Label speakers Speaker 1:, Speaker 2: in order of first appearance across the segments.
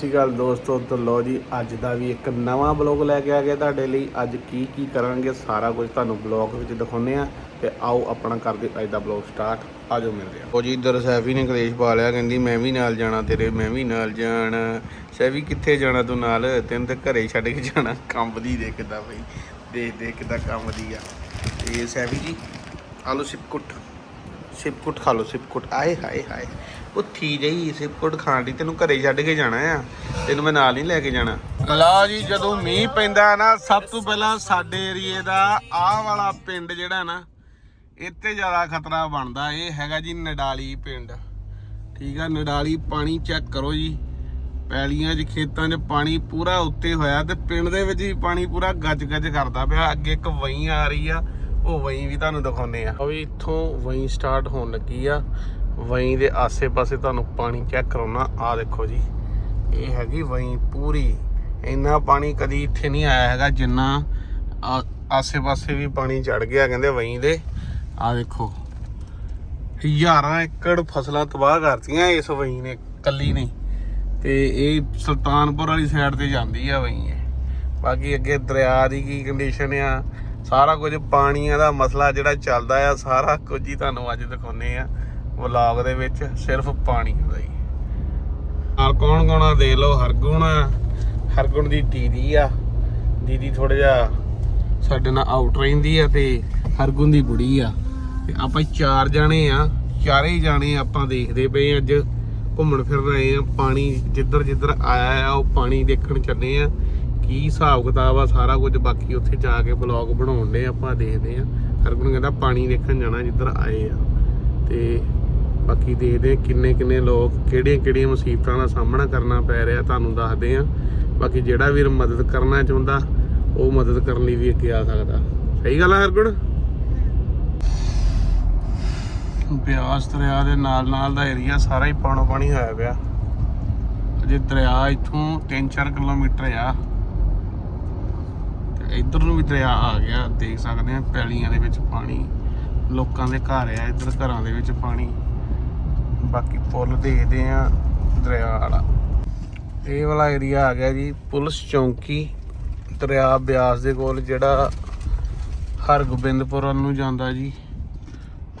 Speaker 1: ਸਤਿ ਸ਼੍ਰੀ ਅਕਾਲ ਦੋਸਤੋ। ਤਾਂ ਲੋ ਜੀ, ਅੱਜ ਦਾ ਵੀ ਇੱਕ ਨਵਾਂ ਬਲੌਗ ਲੈ ਕੇ ਆ ਗਏ ਤੁਹਾਡੇ ਲਈ। ਅੱਜ ਕੀ ਕੀ ਕਰਾਂਗੇ, ਸਾਰਾ ਕੁਝ ਤੁਹਾਨੂੰ ਬਲੌਗ ਵਿੱਚ ਦਿਖਾਉਂਦੇ ਆ ਤੇ ਆਓ ਆਪਣਾ ਕਰਦੇ ਅੱਜ ਦਾ ਬਲੌਗ ਸਟਾਰਟ। ਆਜੋ ਮਿਲਦੇ ਆ ਉਹ ਜੀ, ਇਧਰ ਸੈਫੀ ਨੇ ਕਲੇਸ਼ ਪਾ ਲਿਆ, ਕਹਿੰਦੀ, ਮੈਂ ਵੀ ਨਾਲ ਜਾਣਾ ਤੇਰੇ, ਮੈਂ ਵੀ ਨਾਲ ਜਾਣਾ। ਸੈਫੀ, ਕਿੱਥੇ ਜਾਣਾ ਤੂੰ ਨਾਲ? ਤੈਨੂੰ ਤੇ ਘਰੇ ਛੱਡ ਕੇ ਜਾਣਾ। ਕੰਬਦੀ ਦੇਖਦਾ ਬਈ, ਦੇਖ ਦੇਖ ਕਿਦਾਂ ਕੰਬਦੀ ਆ। ਤੇ ਸੈਫੀ ਜੀ ਆਲੂ ਸਿਪਕੁੱਟ। ਸਿਪਕੁੱਟ ਖਾ ਲਓ, ਸਿਪਕੁੱਟ। ਆਏ, ਹਾਏ ਹਾਏ। ਉੱਥੀ ਜਈ ਸਿਪਕੁੱਟ ਖਾਣ ਦੀ ਤੈਨੂੰ ਘਰੇ ਛੱਡ ਕੇ ਜਾਣਾ ਆ। ਤੈਨੂੰ ਮੈਂ ਨਾਲ ਨਹੀਂ ਲੈ ਕੇ ਜਾਣਾ। ਲਓ ਜੀ, ਜਦੋਂ ਮੀਂਹ ਪੈਂਦਾ ਨਾ, ਸਭ ਤੋਂ ਪਹਿਲਾਂ ਸਾਡੇ ਏਰੀਏ ਦਾ ਆਹ ਵਾਲਾ ਪਿੰਡ ਜਿਹੜਾ ਨਾ, ਇੱਥੇ ਜ਼ਿਆਦਾ ਖਤਰਾ ਬਣਦਾ। ਇਹ ਹੈਗਾ ਜੀ ਨਡਾਲੀ ਪਿੰਡ। ਠੀਕ ਆ, ਨਡਾਲੀ ਪਾਣੀ ਚੈੱਕ ਕਰੋ ਜੀ। ਪੈਲੀਆਂ 'ਚ, ਖੇਤਾਂ 'ਚ ਪਾਣੀ ਪੂਰਾ ਉੱਤੇ ਹੋਇਆ ਤੇ ਪਿੰਡ ਦੇ ਵਿੱਚ ਵੀ ਪਾਣੀ ਪੂਰਾ ਗੱਜ ਗੱਜ ਕਰਦਾ ਪਿਆ। ਅੱਗੇ ਇੱਕ ਵਈ ਆ ਰਹੀ ਆ, ਉਹ ਵਈ ਵੀ ਤੁਹਾਨੂੰ ਦਿਖਾਉਨੇ ਆ। ਉਹ ਵੀ ਇੱਥੋਂ ਵਈ ਸਟਾਰਟ ਹੋਣ ਲੱਗੀ ਆ। ਵਈ ਦੇ ਆਸੇ-ਪਾਸੇ ਤੁਹਾਨੂੰ ਪਾਣੀ ਚੈੱਕ ਕਰਾਉਣਾ। ਆ ਦੇਖੋ ਜੀ, ਇਹ ਹੈਗੀ ਵਈ ਪੂਰੀ। ਇੰਨਾ ਪਾਣੀ ਕਦੀ ਇੱਥੇ ਨਹੀਂ ਆਇਆ ਹੈਗਾ, ਜਿੰਨਾ ਆ- ਆਸੇ-ਪਾਸੇ ਵੀ ਪਾਣੀ ਚੜ ਗਿਆ ਕਹਿੰਦੇ ਵਈ ਦੇ। ਆ ਦੇਖੋ, ਹਜ਼ਾਰਾਂ ਏਕੜ ਫਸਲਾਂ ਤਬਾਹ ਕਰਤੀਆਂ ਇਸ ਵਈ ਨੇ, ਕੱਲੀ ਨੇ ਤੇ ਇਹ ਸੁਲਤਾਨਪੁਰ ਵਾਲੀ ਸਾਈਡ ਤੇ ਜਾਂਦੀ ਆ ਵਈ ਇਹ। ਬਾਕੀ ਅੱਗੇ ਦਰਿਆ ਦੀ ਕੀ ਕੰਡੀਸ਼ਨ ਆ, ਸਾਰਾ ਕੁਝ ਪਾਣੀਆਂ ਦਾ ਮਸਲਾ ਜਿਹੜਾ ਚੱਲਦਾ ਆ, ਸਾਰਾ ਕੁਝ ਹੀ ਤੁਹਾਨੂੰ ਅੱਜ ਦਿਖਾਉਨੇ ਆ। ਵਲੌਗ ਦੇ ਵਿੱਚ ਸਿਰਫ ਪਾਣੀ ਦਾ ਹੀ ਨਾਲ ਕੌਣ ਕੌਣ ਆ? ਦੇਖ ਲਓ, ਹਰਗੁਣ ਆ। ਹਰਗੁਣ ਦੀ ਦੀਦੀ ਆ। ਦੀਦੀ ਥੋੜਾ ਜਿਹਾ ਸਾਡੇ ਨਾਲ ਆਊਟ ਰਹਿੰਦੀ ਆ ਤੇ ਹਰਗੁਣ ਦੀ ਬੁੜੀ ਆ। ਤੇ ਆਪਾਂ ਚਾਰ ਜਾਣੇ ਆ, ਚਾਰੇ ਹੀ ਜਾਣੇ ਆਪਾਂ ਦੇਖਦੇ ਪਏ ਅੱਜ। ਘੁੰਮਣ ਫਿਰ ਰਹੇ ਆ, ਪਾਣੀ ਜਿੱਧਰ ਜਿੱਧਰ ਆਇਆ ਆ, ਉਹ ਪਾਣੀ ਦੇਖਣ ਚੱਲੇ ਆ। ਕੀ ਹਿਸਾਬ ਕਿਤਾਬ ਆ ਸਾਰਾ ਕੁਝ, ਬਾਕੀ ਉੱਥੇ ਜਾ ਕੇ ਬਲੌਗ ਬਣਾਉਣ ਦੇ ਆਪਾਂ ਦੇਖਦੇ ਆ। ਹਰਗੁਣ ਕਹਿੰਦਾ ਪਾਣੀ ਦੇਖਣ ਜਾਣਾ ਜਿੱਧਰ ਆਏ ਆ। ਤੇ ਬਾਕੀ ਦੇਖਦੇ ਕਿੰਨੇ ਕਿੰਨੇ ਲੋਕ ਕਿਹੜੀਆਂ ਕਿਹੜੀਆਂ ਮੁਸੀਬਤਾਂ ਦਾ ਸਾਹਮਣਾ ਕਰਨਾ ਪੈ ਰਿਹਾ, ਤੁਹਾਨੂੰ ਦੱਸਦੇ ਆ। ਬਾਕੀ ਜਿਹੜਾ ਵੀਰ ਮਦਦ ਕਰਨਾ ਚਾਹੁੰਦਾ, ਉਹ ਮਦਦ ਕਰਨ ਲਈ ਵੀ ਅੱਗੇ ਆ ਸਕਦਾ। ਸਹੀ ਗੱਲ ਆ ਹਰਗੁਣ? ਬਿਆਸ ਦਰਿਆ ਦੇ ਨਾਲ ਨਾਲ ਦਾ ਏਰੀਆ ਸਾਰਾ ਹੀ ਪਾਣੋ ਪਾਣੀ ਹੋਇਆ ਪਿਆ। ਅਜੇ ਦਰਿਆ ਇੱਥੋਂ 3-4 ਕਿਲੋਮੀਟਰ ਆ। ਤੇ ਇੱਧਰ ਨੂੰ ਵੀ ਦਰਿਆ ਆ ਗਿਆ, ਦੇਖ ਸਕਦੇ ਆ ਪੈਲੀਆਂ ਦੇ ਵਿੱਚ ਪਾਣੀ, ਲੋਕਾਂ ਦੇ ਘਰ ਆ ਇੱਧਰ ਘਰਾਂ ਦੇ ਵਿੱਚ ਪਾਣੀ। ਬਾਕੀ ਪੁੱਲ ਦੇਖਦੇ ਆ ਦਰਿਆ ਵਾਲਾ। ਇਹ ਵਾਲਾ ਏਰੀਆ ਆ ਗਿਆ ਜੀ ਪੁਲਿਸ ਚੌਂਕੀ, ਦਰਿਆ ਬਿਆਸ ਦੇ ਕੋਲ ਜਿਹੜਾ ਹਰਗੋਬਿੰਦਪੁਰ ਵੱਲ ਨੂੰ ਜਾਂਦਾ ਜੀ।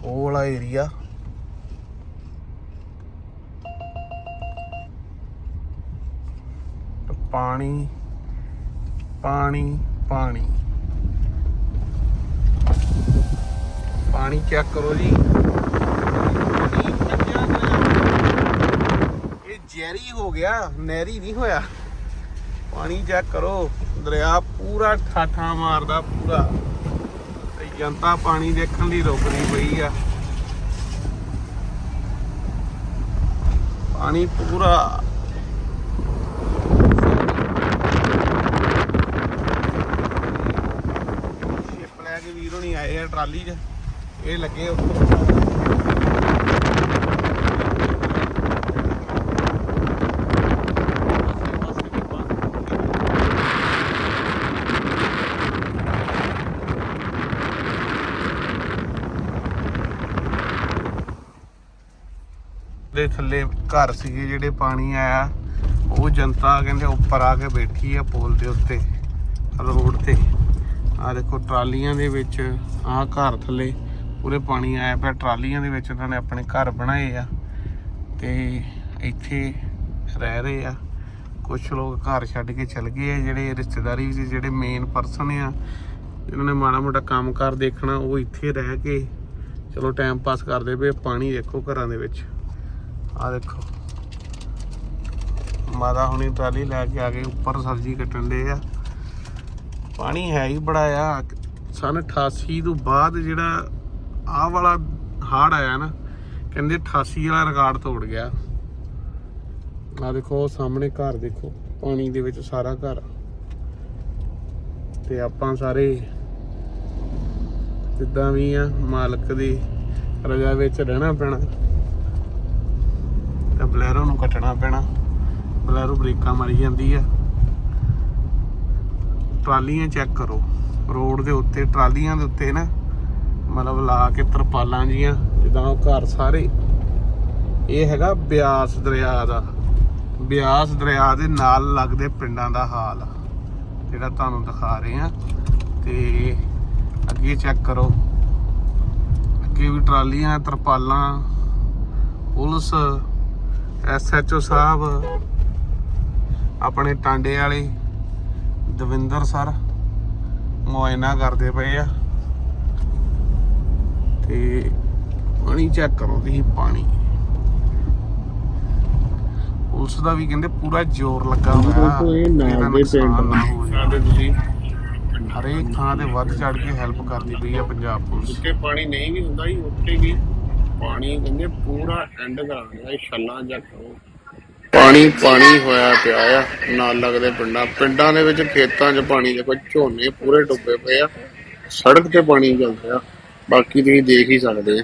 Speaker 1: ਉਹ ਵਾਲਾ ਏਰੀਆ ਪਾਣੀ ਪਾਣੀ ਪਾਣੀ। ਪਾਣੀ ਚੈੱਕ ਕਰੋ ਜੀ ਪਾਣੀ ਕੱਢਿਆ ਹੋਇਆ। ਇਹ ਜੈਰੀ ਹੋ ਗਿਆ, ਨਹਿਰੀ ਨਹੀਂ ਹੋਇਆ। ਪਾਣੀ ਚੈੱਕ ਕਰੋ, ਦਰਿਆ ਪੂਰਾ ਠਾਠਾ ਮਾਰਦਾ ਪੂਰਾ। ਤੇ ਜਨਤਾ ਪਾਣੀ ਦੇਖਣ ਲਈ ਰੁਕਦੀ ਪਈ ਆ। ਪਾਣੀ ਪੂਰਾ। ਸ਼ਿਪ ਲੈ ਕੇ ਵੀਰ ਹੋਣੀ ਆਏ ਆ ਟਰਾਲੀ 'ਚ। ਇਹ ਲੱਗੇ ਉੱਪਰ ਦੇ ਥੱਲੇ ਘਰ ਸੀਗੇ ਜਿਹੜੇ ਪਾਣੀ ਆਇਆ, ਉਹ ਜਨਤਾ ਕਹਿੰਦੇ ਉੱਪਰ ਆ ਕੇ ਬੈਠੀ ਆ ਪੋਲ ਦੇ ਉੱਤੇ, ਰੋਡ ਤੇ। ਆ ਦੇਖੋ ਟਰਾਲੀਆਂ ਦੇ ਵਿੱਚ, ਆਹ ਘਰ ਥੱਲੇ ਪੂਰੇ ਪਾਣੀ ਆਇਆ ਪਿਆ, ਟਰਾਲੀਆਂ ਦੇ ਵਿੱਚ ਉਹਨਾਂ ਨੇ ਆਪਣੇ ਘਰ ਬਣਾਏ ਆ ਤੇ ਇੱਥੇ ਰਹਿ ਰਹੇ ਆ। ਕੁਝ ਲੋਕ ਘਰ ਛੱਡ ਕੇ ਚਲ ਗਏ ਆ, ਜਿਹੜੇ ਰਿਸ਼ਤੇਦਾਰੀ ਵਿੱਚ ਜਿਹੜੇ ਮੇਨ ਪਰਸਨ ਆ ਜਿਨ੍ਹਾਂ ਨੇ ਮਾੜਾ ਮੋਟਾ ਕੰਮਕਾਰ ਦੇਖਣਾ, ਉਹ ਇੱਥੇ ਰਹਿ ਕੇ ਚਲੋ ਟਾਈਮ ਪਾਸ ਕਰਦੇ ਪਏ, ਪਾਣੀ ਦੇਖੋ ਘਰਾਂ ਦੇ ਵਿੱਚ। ਆ ਦੇਖੋ। ਮਾਤਾ ਹੁਣੀ ਟਰਾਲੀ ਲੈ ਕੇ ਆ ਗਏ ਉੱਪਰ ਸਬਜ਼ੀ ਕੱਟਣ ਦੇ ਆ। ਪਾਣੀ ਹੈ ਹੀ ਬੜਾ ਆ। ਸਨ 88 ਤੋਂ ਬਾਅਦ ਜਿਹੜਾ ਆਹ ਵਾਲਾ ਹਾੜ ਆਇਆ ਨਾ, ਕਹਿੰਦੇ 88 ਵਾਲਾ ਰਿਕਾਰਡ ਤੋੜ ਗਿਆ। ਆ ਦੇਖੋ ਸਾਹਮਣੇ ਘਰ ਦੇਖੋ, ਪਾਣੀ ਦੇ ਵਿੱਚ ਸਾਰਾ ਘਰ। ਤੇ ਆਪਾਂ ਸਾਰੇ ਜਿੱਦਾਂ ਵੀ ਆ, ਮਾਲਕ ਦੀ ਰਜਾ ਵਿੱਚ ਰਹਿਣਾ ਪੈਣਾ। ਬਲੈਰੋ ਨੂੰ ਕੱਟਣਾ ਪੈਣਾ। ਬਲੈਰੋ ਬ੍ਰੇਕਾਂ ਮਾਰੀ ਜਾਂਦੀ ਆ। ਟਰਾਲੀਆਂ ਚੈੱਕ ਕਰੋ। ਰੋਡ ਦੇ ਉੱਤੇ, ਟਰਾਲੀਆਂ ਦੇ ਉੱਤੇ ਨਾ, ਮਤਲਬ ਲਾ ਕੇ ਤਰਪਾਲਾਂ ਜੀਆਂ, ਜਿੱਦਾਂ ਉਹ ਘਰ ਸਾਰੇ। ਇਹ ਹੈਗਾ ਬਿਆਸ ਦਰਿਆ ਦਾ। ਬਿਆਸ ਦਰਿਆ ਦੇ ਨਾਲ ਲੱਗਦੇ ਪਿੰਡਾਂ ਦਾ ਹਾਲ, ਜਿਹੜਾ ਤੁਹਾਨੂੰ ਦਿਖਾ ਰਹੇ ਆ। ਤੇ ਅੱਗੇ ਚੈੱਕ ਕਰੋ। ਅੱਗੇ ਵੀ ਟਰਾਲੀਆਂ, ਤਰਪਾਲਾਂ, ਪੁਲਿਸ ਐਸਐਚਓ ਸਾਹਿਬ ਆਪਣੇ ਟਾਂਡੇ ਵਾਲੇ ਦਵਿੰਦਰ ਸਰ ਮੁਆਇਨਾ ਕਰਦੇ ਪਏ ਆ। ਤੇ ਪਾਣੀ ਚੈੱਕ ਕਰੋ ਤੁਸੀਂ ਪਾਣੀ। ਪੁਲਿਸ ਦਾ ਵੀ ਕਹਿੰਦੇ ਪੂਰਾ ਜ਼ੋਰ ਲੱਗਾ ਹੋਇਆ। ਇਹਦਾ
Speaker 2: ਦੇ
Speaker 1: ਨੁਕਸਾਨ
Speaker 2: ਪਿੰਡ
Speaker 1: ਨਾ ਹੋ ਜਾਵੇ ਤੁਸੀਂ। ਹਰੇਕ ਥਾਂ ਤੇ ਵੱਧ ਚੜ ਕੇ ਹੈਲਪ ਕਰਦੀ ਪਈ ਆ ਪੰਜਾਬ ਪੁਲਿਸ।
Speaker 3: ਜਿੱਥੇ ਪਾਣੀ ਨਹੀਂ ਵੀ ਹੁੰਦਾ ਹੀ ਉੱਥੇ ਵੀ ਪਾਣੀ ਕਹਿੰਦੇ ਪੂਰਾ ਐਂਡ ਕਰਾ ਦਿੰਦਾ ਛੱਲਾਂ ਜਾਂ ਪਾਣੀ ਪਾਣੀ ਹੋਇਆ ਪਿਆ ਆ, ਨਾਲ ਲੱਗਦੇ ਪਿੰਡਾਂ। ਪਿੰਡਾਂ ਦੇ ਵਿੱਚ ਖੇਤਾਂ 'ਚ ਪਾਣੀ ਦੇਖੋ ਝੋਨੇ ਪੂਰੇ ਡੁੱਬੇ ਪਏ ਆ, ਸੜਕ ਤੇ ਪਾਣੀ ਚੱਲ ਰਿਹਾ, ਬਾਕੀ ਤੁਸੀਂ ਦੇਖ ਹੀ ਸਕਦੇ ਆ।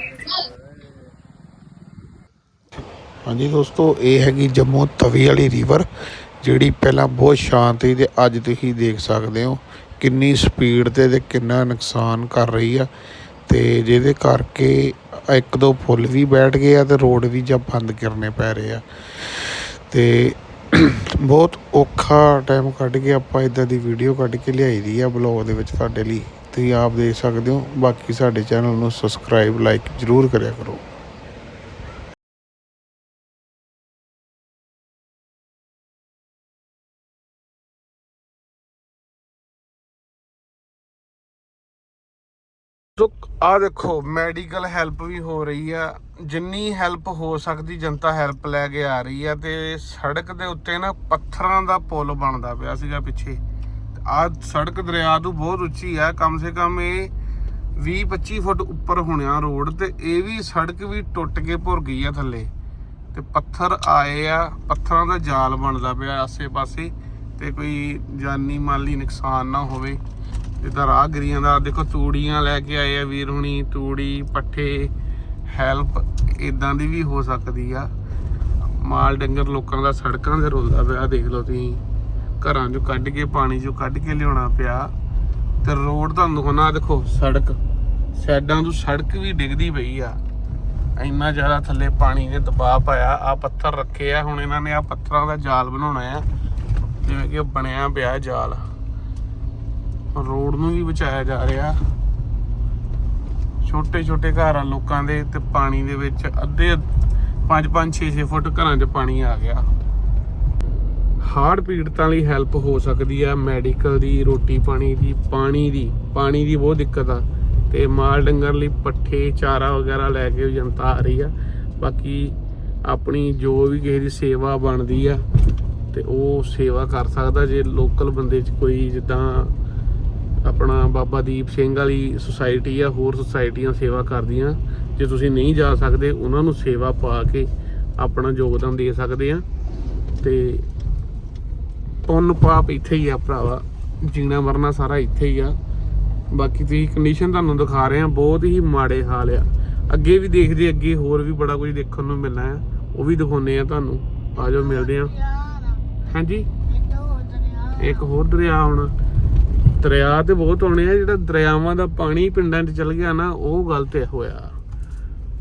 Speaker 1: ਹਾਂਜੀ ਦੋਸਤੋ, ਇਹ ਹੈਗੀ ਜੰਮੂ ਤਵੀ ਵਾਲੀ ਰਿਵਰ ਜਿਹੜੀ ਪਹਿਲਾਂ ਬਹੁਤ ਸ਼ਾਂਤ ਸੀ ਤੇ ਅੱਜ ਤੁਸੀਂ ਦੇਖ ਸਕਦੇ ਹੋ, ਕਿੰਨੀ ਸਪੀਡ ਤੇ ਤੇ ਕਿੰਨਾ ਨੁਕਸਾਨ ਕਰ ਰਹੀ ਆ। ਤੇ ਜਿਹਦੇ ਕਰਕੇ ਇੱਕ ਦੋ ਪੁਲ ਵੀ ਬੈਠ ਗਏ ਆ ਤੇ ਰੋਡ ਵੀ ਜਾਂ ਬੰਦ ਕਰਨੇ ਪੈ ਰਹੇ ਆ। ਤੇ ਬਹੁਤ ਔਖਾ ਟਾਈਮ ਕੱਢ ਕੇ ਆਪਾਂ ਇਦਾਂ ਦੀ ਵੀਡੀਓ ਕੱਢ ਕੇ ਲਿਆਈ ਦੀ ਆ ਬਲੌਗ ਦੇ ਵਿੱਚ ਤੁਹਾਡੇ ਲਈ। ਤੁਸੀਂ ਆਪ ਦੇਖ ਸਕਦੇ ਹੋ। ਬਾਕੀ ਸਾਡੇ ਚੈਨਲ ਨੂੰ ਸਬਸਕ੍ਰਾਈਬ ਲਾਈਕ ਜਰੂਰ ਕਰਿਆ ਕਰੋ। ਸੋ ਆ ਦੇਖੋ ਮੈਡੀਕਲ ਹੈਲਪ ਵੀ ਹੋ ਰਹੀ ਆ। ਜਿੰਨੀ ਹੈਲਪ ਹੋ ਸਕਦੀ, ਜਨਤਾ ਹੈਲਪ ਲੈ ਕੇ ਆ ਰਹੀ ਆ ਤੇ ਸੜਕ ਦੇ ਉੱਤੇ ਨਾ ਪੱਥਰਾਂ ਦਾ ਪੁਲ ਬਣਦਾ ਪਿਆ ਸੀਗਾ ਪਿੱਛੇ। ਆ ਸੜਕ ਦਰਿਆ ਤੋਂ ਬਹੁਤ ਉੱਚੀ ਆ। ਕਮ ਸੇ ਕਮ ਇਹ 20 25 ਫੁੱਟ ਉੱਪਰ ਹੋਣਿਆ ਰੋਡ ਤੇ। ਇਹ ਵੀ ਸੜਕ ਵੀ ਟੁੱਟ ਕੇ ਭੁਰ ਗਈ ਆ ਥੱਲੇ। ਤੇ ਪੱਥਰ ਆਏ ਆ। ਪੱਥਰਾਂ ਦਾ ਜਾਲ ਬਣਦਾ ਪਿਆ ਆਸੇ-ਪਾਸੇ ਤੇ ਕੋਈ ਜਾਨੀ ਮਾਲੀ ਨੁਕਸਾਨ ਨਾ ਹੋਵੇ। ਜਿੱਦਾਂ ਰਾਹਗੀਰੀਆਂ ਦਾ, ਦੇਖੋ ਤੂੜੀਆਂ ਲੈ ਕੇ ਆਏ ਆ ਵੀਰ ਹੁਣੀ, ਤੂੜੀ, ਪੱਠੇ, ਹੈਲਪ ਇਦਾਂ ਦੀ ਵੀ ਹੋ ਸਕਦੀ ਆ। ਮਾਲ ਡੰਗਰ ਲੋਕਾਂ ਦਾ ਸੜਕਾਂ ਤੇ ਰੁਲਦਾ ਪਿਆ, ਦੇਖ ਲਓ ਤੁਸੀਂ। ਘਰਾਂ ਚੋਂ ਕੱਢ ਕੇ, ਪਾਣੀ ਚੋਂ ਕੱਢ ਕੇ ਲਿਆਉਣਾ ਪਿਆ। ਤੇ ਰੋਡ ਤੁਹਾਨੂੰ ਦਿਖਾਉਣਾ ਦੇਖੋ ਸੜਕ। ਸਾਈਡਾਂ ਤੋਂ ਸੜਕ ਵੀ ਡਿੱਗਦੀ ਪਈ ਆ। ਇੰਨਾ ਜ਼ਿਆਦਾ ਥੱਲੇ ਪਾਣੀ ਨੇ ਦਬਾਅ ਪਾਇਆ ਆ ਪੱਥਰ ਰੱਖੇ ਆ, ਹੁਣ ਇਹਨਾਂ ਨੇ ਆ ਪੱਥਰਾਂ ਦਾ ਜਾਲ ਬਣਾਉਣਾ ਆ। ਜਿਵੇਂ ਕਿ ਬਣਿਆ ਪਿਆ ਜਾਲ। ਰੋਡ ਨੂੰ ਵੀ ਬਚਾਇਆ ਜਾ ਰਿਹਾ। ਛੋਟੇ ਛੋਟੇ ਘਰ ਆ ਲੋਕਾਂ ਦੇ ਤੇ ਪਾਣੀ ਦੇ ਵਿੱਚ ਅੱਧੇ 5 5 6 6 ਫੁੱਟ ਘਰਾਂ 'ਚ ਪਾਣੀ ਆ ਗਿਆ। ਹਾਰਟ ਪੀੜਤਾਂ ਲਈ ਹੈਲਪ ਹੋ ਸਕਦੀ ਆ ਮੈਡੀਕਲ ਦੀ, ਰੋਟੀ ਪਾਣੀ ਦੀ ਪਾਣੀ ਦੀ ਪਾਣੀ ਦੀ ਬਹੁਤ ਦਿੱਕਤ ਆ। ਤੇ ਮਾਲ ਡੰਗਰ ਲਈ ਪੱਠੇ, ਚਾਰਾ ਵਗੈਰਾ ਲੈ ਕੇ ਜਨਤਾ ਆ ਰਹੀ ਆ। ਬਾਕੀ ਆਪਣੀ ਜੋ ਵੀ ਕਿਸੇ ਦੀ ਸੇਵਾ ਬਣਦੀ ਆ ਤੇ ਉਹ ਸੇਵਾ ਕਰ ਸਕਦਾ ਜੇ ਲੋਕਲ ਬੰਦੇ 'ਚ ਕੋਈ ਜਿੱਦਾਂ ਆਪਣਾ ਬਾਬਾ ਦੀਪ ਸਿੰਘ ਵਾਲੀ ਸੁਸਾਇਟੀ ਆ ਹੋਰ ਸੁਸਾਇਟੀਆਂ ਸੇਵਾ ਕਰਦੀਆਂ। ਜੇ ਤੁਸੀਂ ਨਹੀਂ ਜਾ ਸਕਦੇ ਉਹਨਾਂ ਨੂੰ ਸੇਵਾ ਪਾ ਕੇ ਆਪਣਾ ਯੋਗਦਾਨ ਦੇ ਸਕਦੇ ਆ। ਤੇ ਪੁੰਨ ਪਾਪ ਇੱਥੇ ਹੀ ਆ ਭਰਾਵਾ। ਜੀਣਾ ਮਰਨਾ ਸਾਰਾ ਇੱਥੇ ਹੀ ਆ। ਬਾਕੀ ਤੁਸੀਂ ਕੰਡੀਸ਼ਨ ਤੁਹਾਨੂੰ ਦਿਖਾ ਰਹੇ ਆ ਬਹੁਤ ਹੀ ਮਾੜੇ ਹਾਲ ਆ। ਅੱਗੇ ਵੀ ਦੇਖਦੇ ਅੱਗੇ ਹੋਰ ਵੀ ਬੜਾ ਕੁਝ ਦੇਖਣ ਨੂੰ ਮਿਲਣਾ ਆ। ਉਹ ਵੀ ਦਿਖਾਉਨੇ ਆ ਤੁਹਾਨੂੰ। ਆਜੋ ਮਿਲਦੇ ਆ। ਹਾਂਜੀ? ਇੱਕ ਹੋਰ ਦਰਿਆ। ਆਉਣਾ ਦਰਿਆ ਤੇ ਬਹੁਤ ਆਉਣੇ ਆ ਜਿਹੜਾ ਦਰਿਆਵਾਂ ਦਾ ਪਾਣੀ ਪਿੰਡਾਂ 'ਚ ਚਲ ਗਿਆ ਨਾ ਉਹ ਗਲਤ ਹੋਇਆ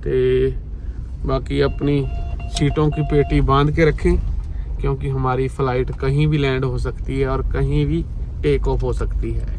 Speaker 1: ਤੇ ਬਾਕੀ अपनी सीटों की पेटी बांध के रखें क्योंकि हमारी फ्लाइट कहीं भी लैंड हो सकती है और कहीं भी टेक ऑफ हो सकती है